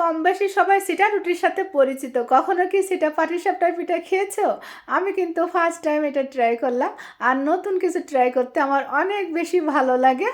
কম বেশি সবাই সিটা রুটির সাথে পরিচিত। কখনো কি সিটা পাটিসাপটার পিঠা খেয়েছো? আমি কিন্তু ফার্স্ট টাইম এটা ট্রাই করলাম। আর নতুন কিছু ট্রাই করতে আমার অনেক বেশি ভালো লাগে।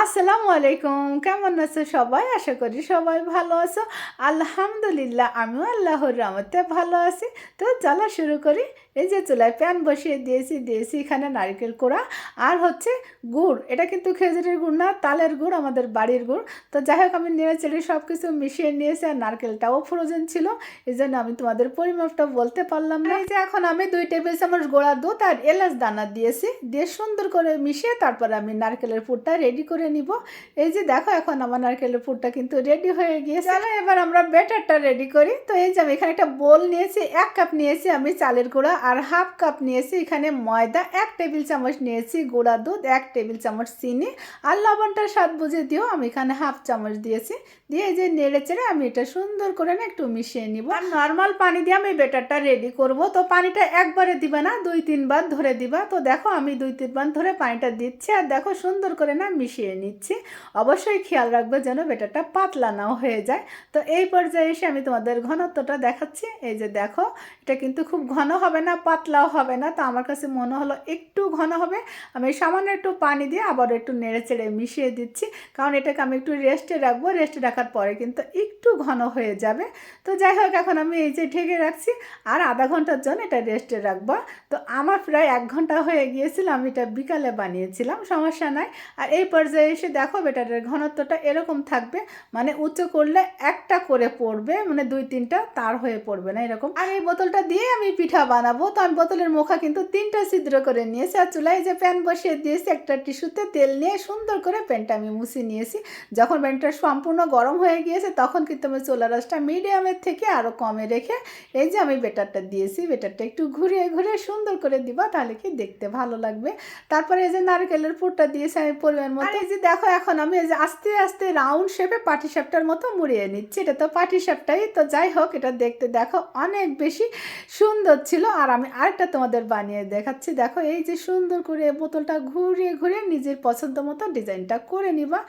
আসসালামু আলাইকুম। কেমন আছো সবাই? আশা করি সবাই ভালো আছো। আলহামদুলিল্লাহ, আমিও আল্লাহর রহমতে ভালো আছি। তো চলা শুরু করি। এই যে চুলায় প্যান বসিয়ে দিয়েছি দিয়েছি এখানে নারকেল কোড়া। আর হচ্ছে গুড়। এটা কিন্তু খেজুরের গুড় না, তালের গুড়, আমাদের বাড়ির গুড়। তো যাই হোক, আমি নেড়ে চেড়ে সব কিছু মিশিয়ে নিয়েছি। আর নারকেলটাও ফ্রোজেন ছিল। এই জন্য আমি তোমাদের পরিমাপটা বলতে পারলাম না। এই যে এখন আমি দুই টেবিল চামচ গোড়া দুধ আর এলাচ দানা দিয়েছি। দিয়ে সুন্দর করে মিশিয়ে তারপরে আমি নারকেলের পুরটা রেডি করে নিব। এই যে দেখো এখন আমার নারকেলের পুরটা কিন্তু রেডি হয়ে গিয়েছে। চলো এবার আমরা ব্যাটারটা রেডি করি। তো এই যে আমি এখানে একটা বোল নিয়েছি, এক কাপ নিয়েছি আমি চালের গুঁড়া আর হাফ কাপ নিয়েছি এখানে ময়দা, এক টেবিল চামচ নিয়েছি গুঁড়া দুধ, এক টেবিল চামচ চিনি আর লবণটা স্বাদ বুঝে দিও, আমি এখানে হাফ চামচ দিয়েছি। দিয়ে এই যে নেড়ে চেড়ে আমি এটা সুন্দর করে না একটু মিশিয়ে নিব। আর নর্মাল পানি দিয়ে আমি বেটারটা রেডি করব। তো পানিটা একবারে দিবা না, দুই তিনবার ধরে দিবা। তো দেখো আমি দুই তিনবার ধরে পানিটা দিচ্ছি আর দেখো সুন্দর করে না মিশিয়ে নিচ্ছি। অবশ্যই খেয়াল রাখবে যেন বেটারটা পাতলা নাও হয়ে যায়। তো এই পর্যায়ে এসে আমি তোমাদের ঘনত্বটা দেখাচ্ছি। এই যে দেখো, এটা কিন্তু খুব ঘন হবে না, পাতলাও হবে না। তো আমার কাছে মনে হলো একটু ঘন হবে। আমি সামান্য একটু পানি দিয়ে আবার একটু নেড়ে চেড়ে মিশিয়ে দিচ্ছি। কারণ এটাকে আমি একটু রেস্টে রাখব। রেস্টে রাখার পরে কিন্তু একটু ঘন হয়ে যাবে। তো যাই হোক, এখন আমি এই যে ঢেকে রাখছি, আর আধা ঘণ্টার জন্য এটা রেস্টে রাখব। তো আমার প্রায় এক ঘণ্টা হয়ে গিয়েছিল, আমি এটা বিকালে বানিয়েছিলাম, সমস্যা নাই। আর এই পর্যায়ে এসে দেখো বেটারের ঘনত্বটা এরকম থাকবে মানে উঁচু করলে একটা করে পড়বে মানে দুই তিনটা তার হয়ে পড়বে না এরকম। আর এই বোতলটা দিয়ে আমি পিঠা বানাবো। তো আমি বোতলের মুখা কিন্তু তিনটা ছিদ্র করে নিয়েছি, আর চুলায় যে প্যান বসিয়ে দিয়েছি, একটা টিস্যুতে তেল নিয়ে সুন্দর করে প্যানটা আমি মুছে নিয়েছি। যখন প্যানটা সম্পূর্ণ গরম হয়ে গিয়েছে, তখন কিন্তু আমি চুলা রাসটা মিডিয়ামের থেকে আরও কমে রেখে এই যে আমি বেটারটা দিয়েছি বেটারটা একটু ঘুরিয়ে ঘুরিয়ে সুন্দর করে দিবা তাহলে কি দেখতে ভালো লাগবে। তারপরে এই যে নারকেলের পুরটা দিয়েছি আমি পরিমাণ মতো। এই যে দেখো এখন আমি এই যে আস্তে আস্তে রাউন্ড শেপে পাটি সাপটার মতো মুড়িয়ে নিচ্ছি। এটা তো পাটি সাপটাই তো যাই হোক এটা দেখতে দেখো অনেক বেশি সুন্দর ছিল। আর আমি আরেকটা তোমাদের বানিয়ে দেখাচ্ছি। দেখো এই যে সুন্দর করে বোতলটা ঘুরিয়ে ঘুরিয়ে নিজের পছন্দ মতো ডিজাইনটা করে নিবা।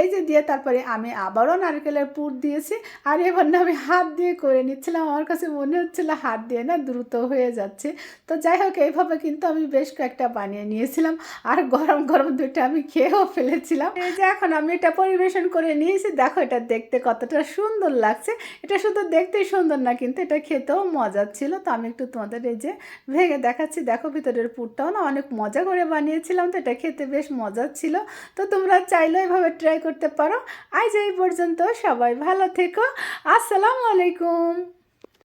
এই যে দিয়ে তারপরে আমি আবারও নারকেলের পুর দিয়েছি। আর এবার না আমি হাত দিয়ে করে নিচ্ছিলাম। আমার কাছে মনে হচ্ছিল হাত দিয়ে না দ্রুত হয়ে যাচ্ছে। তো যাই হোক, এইভাবে কিন্তু আমি বেশ কয়েকটা বানিয়ে নিয়েছিলাম। আর গরম গরম দুইটা আমি খেয়েও ফেলেছিলাম। এই যে এখন আমি এটা পরিবেশন করে নিয়েছি। দেখো এটা দেখতে কতটা সুন্দর লাগছে। এটা শুধু দেখতেই সুন্দর না, কিন্তু এটা খেতেও মজার ছিল। তো আমি একটু তোমাদের এই যে ভেঙে দেখাচ্ছি। দেখো ভিতরের পুরটাও না অনেক মজা করে বানিয়েছিলাম। তো এটা খেতে বেশ মজার ছিল। তো তোমরা চাইলেও এভাবে ট্রাই করতে পারো। আজ এই পর্যন্ত সবাই ভালো থেকো আসসালামু আলাইকুম।